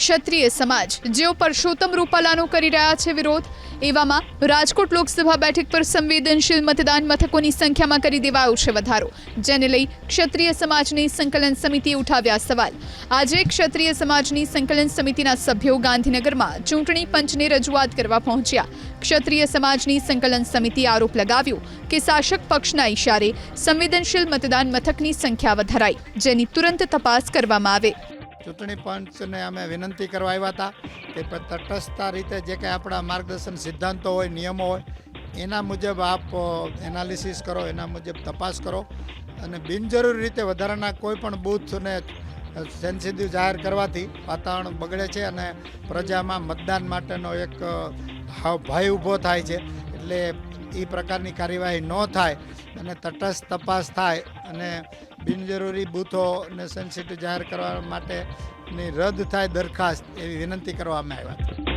ક્ષત્રિય સમાજ, જેઓ પરસોત્તમ રૂપાલાનો કરી રહ્યા છે વિરોધ. એવામાં રાજકોટ લોકસભા બેઠક પર સંવેદનશીલ મતદાન મથકોની સંખ્યામાં કરી દેવાયો છે વધારો, જેને લઈ ક્ષત્રિય સમાજની સંકલન સમિતિએ ઉઠાવ્યા સવાલ. આજે ક્ષત્રિય સમાજની સંકલન સમિતિના સભ્યો ગાંધીનગરમાં ચૂંટણી પંચને રજૂઆત કરવા પહોંચ્યા. ક્ષત્રિય સમાજની સંકલન સમિતિએ આરોપ લગાવ્યો કે શાસક પક્ષના ઇશારે સંવેદનશીલ મતદાન મથકની સંખ્યા વધારાઈ, જેની તુરંત તપાસ કરવામાં આવે. ચૂંટણી પંચને અમે વિનંતી કરવા આવ્યા હતા કે તટસ્થતા રીતે જે કંઈ આપણા માર્ગદર્શન સિદ્ધાંતો હોય, નિયમો હોય, એના મુજબ આપ એનાલિસિસ કરો, એના મુજબ તપાસ કરો અને બિનજરૂરી રીતે વધારાના કોઈ પણ બૂથને સેન્સિટિવ જાહેર કરવાથી વાતાવરણ બગડે છે અને પ્રજામાં મતદાન માટેનો એક ભય ઊભો થાય છે. એટલે એ પ્રકારની કાર્યવાહી ન થાય અને તટસ્થ તપાસ થાય અને બિનજરૂરી બૂથોને સનસીટ જાહેર કરવા માટેની રદ થાય દરખાસ્ત એવી વિનંતી કરવામાં આવ્યા